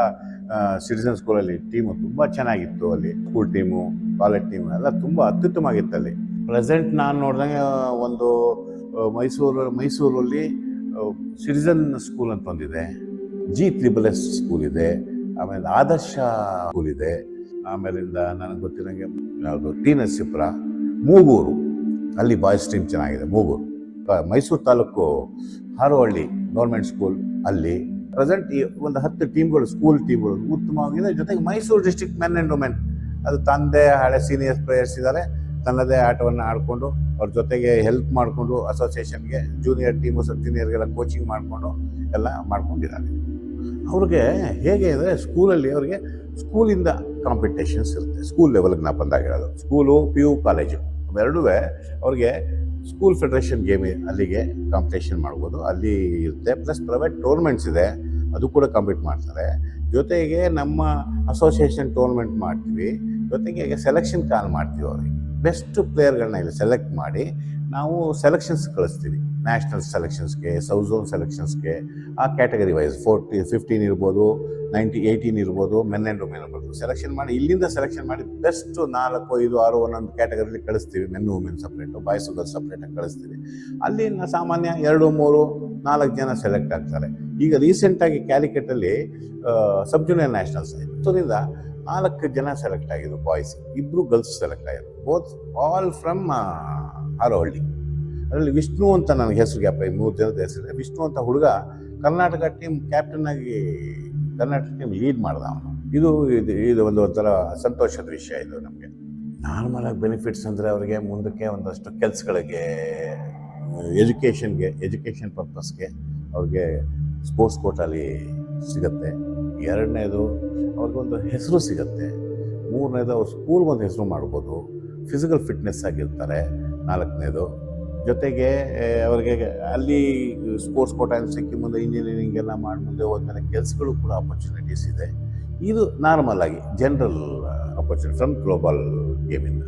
S1: ಸಿಟಿಸನ್ ಸ್ಕೂಲಲ್ಲಿ ಟೀಮು ತುಂಬ ಚೆನ್ನಾಗಿತ್ತು ಅಲ್ಲಿ. ಸ್ಕೂಲ್ ಟೀಮು ಕಾಲೇಜ್ ಟೀಮು ಎಲ್ಲ ತುಂಬ ಅತ್ಯುತ್ತಮವಾಗಿತ್ತು ಅಲ್ಲಿ. ಪ್ರೆಸೆಂಟ್ ನಾನು ನೋಡಿದಂಗೆ ಒಂದು ಮೈಸೂರು, ಮೈಸೂರಲ್ಲಿ ಸಿಟಿಸನ್ ಸ್ಕೂಲ್ ಅಂತ ಒಂದಿದೆ. ಜಿ ತ್ರಿಬಲ್ ಎಸ್ ಸ್ಕೂಲ್ ಇದೆ. ಆಮೇಲೆ ಆದರ್ಶ ಸ್ಕೂಲ್ ಇದೆ. ಆಮೇಲಿಂದ ನನಗೆ ಗೊತ್ತಿರೋಂಗೆ ಯಾವುದು, ಟಿ ನರಸೀಪುರ, ಮೂಗೂರು. ಅಲ್ಲಿ ಬಾಯ್ಸ್ ಟೀಮ್ ಚೆನ್ನಾಗಿದೆ, ಮೂಗೂರು. ಮೈಸೂರು ತಾಲೂಕು ಹಾರೋಹಳ್ಳಿ ಗೌರ್ಮೆಂಟ್ ಸ್ಕೂಲ್ ಅಲ್ಲಿ. ಪ್ರೆಸೆಂಟ್ ಈ ಒಂದು ಹತ್ತು ಟೀಮ್ಗಳು, ಸ್ಕೂಲ್ ಟೀಮ್ಗಳು ಉತ್ತಮವಾಗಿದೆ ಜೊತೆಗೆ Mysuru district men and women. ಅದು ತಂದೆ, ಹಳೆ ಸೀನಿಯರ್ ಪ್ಲೇಯರ್ಸ್ ಇದ್ದಾರೆ. ತನ್ನದೇ ಆಟವನ್ನು ಆಡಿಕೊಂಡು ಅವ್ರ ಜೊತೆಗೆ ಹೆಲ್ಪ್ ಮಾಡಿಕೊಂಡು ಅಸೋಸಿಯೇಷನ್ಗೆ ಜೂನಿಯರ್ ಟೀಮು ಸಬ್ ಜೂನಿಯರ್ಗೆಲ್ಲ ಕೋಚಿಂಗ್ ಮಾಡಿಕೊಂಡು ಎಲ್ಲ ಮಾಡ್ಕೊಂಡಿದ್ದಾರೆ. ಅವ್ರಿಗೆ ಹೇಗೆ ಅಂದರೆ ಸ್ಕೂಲಲ್ಲಿ ಅವ್ರಿಗೆ ಸ್ಕೂಲಿಂದ ಕಾಂಪಿಟೇಷನ್ಸ್ ಇರುತ್ತೆ. ಸ್ಕೂಲ್ ಲೆವೆಲ್ಗೆ ನಾ ಬಂದಾಗಿರೋದು. ಸ್ಕೂಲು ಪಿ ಯು ಕಾಲೇಜು ಅವೆರಡೂ ಅವ್ರಿಗೆ ಸ್ಕೂಲ್ ಫೆಡರೇಷನ್ ಗೇಮ್ ಅಲ್ಲಿಗೆ ಕಾಂಪಿಟೇಷನ್ ಮಾಡ್ಬೋದು. ಅಲ್ಲಿ ಇರುತ್ತೆ. ಪ್ಲಸ್ ಪ್ರೈವೇಟ್ ಟೂರ್ನಮೆಂಟ್ಸ್ ಇದೆ. ಅದು ಕೂಡ ಕಾಂಪೀಟ್ ಮಾಡ್ತಾರೆ. ಜೊತೆಗೆ ನಮ್ಮ ಅಸೋಸಿಯೇಷನ್ ಟೂರ್ನಮೆಂಟ್ ಮಾಡ್ತೀವಿ. ಜೊತೆಗೆ ಸೆಲೆಕ್ಷನ್ ಕಾಲ್ ಮಾಡ್ತೀವಿ ಅವ್ರಿಗೆ. ಬೆಸ್ಟ್ ಪ್ಲೇಯರ್ಗಳನ್ನ ಇಲ್ಲಿ ಸೆಲೆಕ್ಟ್ ಮಾಡಿ ನಾವು ಸೆಲೆಕ್ಷನ್ಸ್ ಕಳಿಸ್ತೀವಿ. ನ್ಯಾಷನಲ್ ಸೆಲೆಕ್ಷನ್ಸ್ಗೆ ಸೌತ್ ಝೋನ್ ಸೆಲೆಕ್ಷನ್ಸ್ಗೆ ಆ ಕ್ಯಾಟಗರಿ ವೈಸ್ ಫೋರ್ಟಿ ಫಿಫ್ಟೀನ್ ಇರ್ಬೋದು ನೈಂಟಿ ಏಯ್ಟೀನ್ ಇರ್ಬೋದು ಮೆನ್ ಆ್ಯಂಡ್ ವುಮೆನ್ ಇರ್ಬೋದು ಸೆಲೆಕ್ಷನ್ ಮಾಡಿ, ಇಲ್ಲಿಂದ ಸೆಲೆಕ್ಷನ್ ಮಾಡಿ ಬೆಸ್ಟ್ ನಾಲ್ಕು, ಐದು, ಆರು ಒಂದೊಂದು ಕ್ಯಾಟಗರಿಲಿ ಕಳಿಸ್ತೀವಿ. Men women separate boys girls ಸಪ್ರೇಟಾಗಿ ಕಳಿಸ್ತೀವಿ. ಅಲ್ಲಿ ಸಾಮಾನ್ಯ ಎರಡು, ಮೂರು, ನಾಲ್ಕು ಜನ ಸೆಲೆಕ್ಟ್ ಆಗ್ತಾರೆ. ಈಗ ರೀಸೆಂಟಾಗಿ ಕ್ಯಾಲಿಕೆಟಲ್ಲಿ ಸಬ್ ಜೂನಿಯರ್ ನ್ಯಾಷನಲ್ಸ್ ಆಯಿತು. ಅದರಿಂದ ನಾಲ್ಕು ಜನ ಸೆಲೆಕ್ಟ್ ಆಗಿದ್ರು ಬಾಯ್ಸ್ ಇಬ್ಬರು ಗರ್ಲ್ಸ್ ಸೆಲೆಕ್ಟ್ ಆಗಿದ್ರು. ಬೋತ್ ಆಲ್ ಫ್ರಮ್ ಹಾರೋಹಳ್ಳಿ ಅದರಲ್ಲಿ ವಿಷ್ಣು ಅಂತ ನನಗೆ ಹೆಸರು ಗ್ಯಾಪ್ ಮೂರು ಜನದ ಹೆಸರು ವಿಷ್ಣು ಅಂತ ಹುಡುಗ ಕರ್ನಾಟಕ ಟೀಮ್ ಕ್ಯಾಪ್ಟನ್ ಆಗಿ ಕರ್ನಾಟಕ ಟೀಮ್ ಲೀಡ್ ಮಾಡ್ದ ಅವನು. ಇದು ಇದು ಇದು ಒಂದು ಒಂಥರ ಸಂತೋಷದ ವಿಷಯ ಇದು ನಮಗೆ. ನಾರ್ಮಲ್ ಆಗಿ ಬೆನಿಫಿಟ್ಸ್ ಅಂದರೆ ಅವರಿಗೆ ಮುಂದಕ್ಕೆ ಒಂದಷ್ಟು ಕೆಲಸಗಳಿಗೆ ಎಜುಕೇಷನ್ಗೆ ಎಜುಕೇಷನ್ ಪರ್ಪಸ್ಗೆ ಅವ್ರಿಗೆ ಸ್ಪೋರ್ಟ್ಸ್ ಕೋಟಲ್ಲಿ ಸಿಗುತ್ತೆ. ಎರಡನೇದು ಅವ್ರಿಗೊಂದು ಹೆಸರು ಸಿಗುತ್ತೆ. ಮೂರನೇದು ಅವ್ರು ಸ್ಕೂಲ್ಗೊಂದು ಹೆಸರು ಮಾಡ್ಬೋದು. ಫಿಸಿಕಲ್ ಫಿಟ್ನೆಸ್ ಆಗಿರ್ತಾರೆ. ನಾಲ್ಕನೇದು. ಜೊತೆಗೆ ಅವರಿಗೆ ಅಲ್ಲಿ ಸ್ಪೋರ್ಟ್ಸ್ ಕೋಟ ಸಿಕ್ಕಿ ಮುಂದೆ ಇಂಜಿನಿಯರಿಂಗ್ ಎಲ್ಲ ಮಾಡಿ ಮುಂದೆ ಹೋದ್ಮೇಲೆ ಕೆಲಸಗಳು ಕೂಡ ಆಪರ್ಚುನಿಟೀಸ್ ಇದೆ. ಇದು ನಾರ್ಮಲ್ ಆಗಿ ಜನರಲ್ ಆಪರ್ಚುನಿಟಿ ಫ್ರಮ್ ಗ್ಲೋಬಲ್ ಗೇಮಿಂದ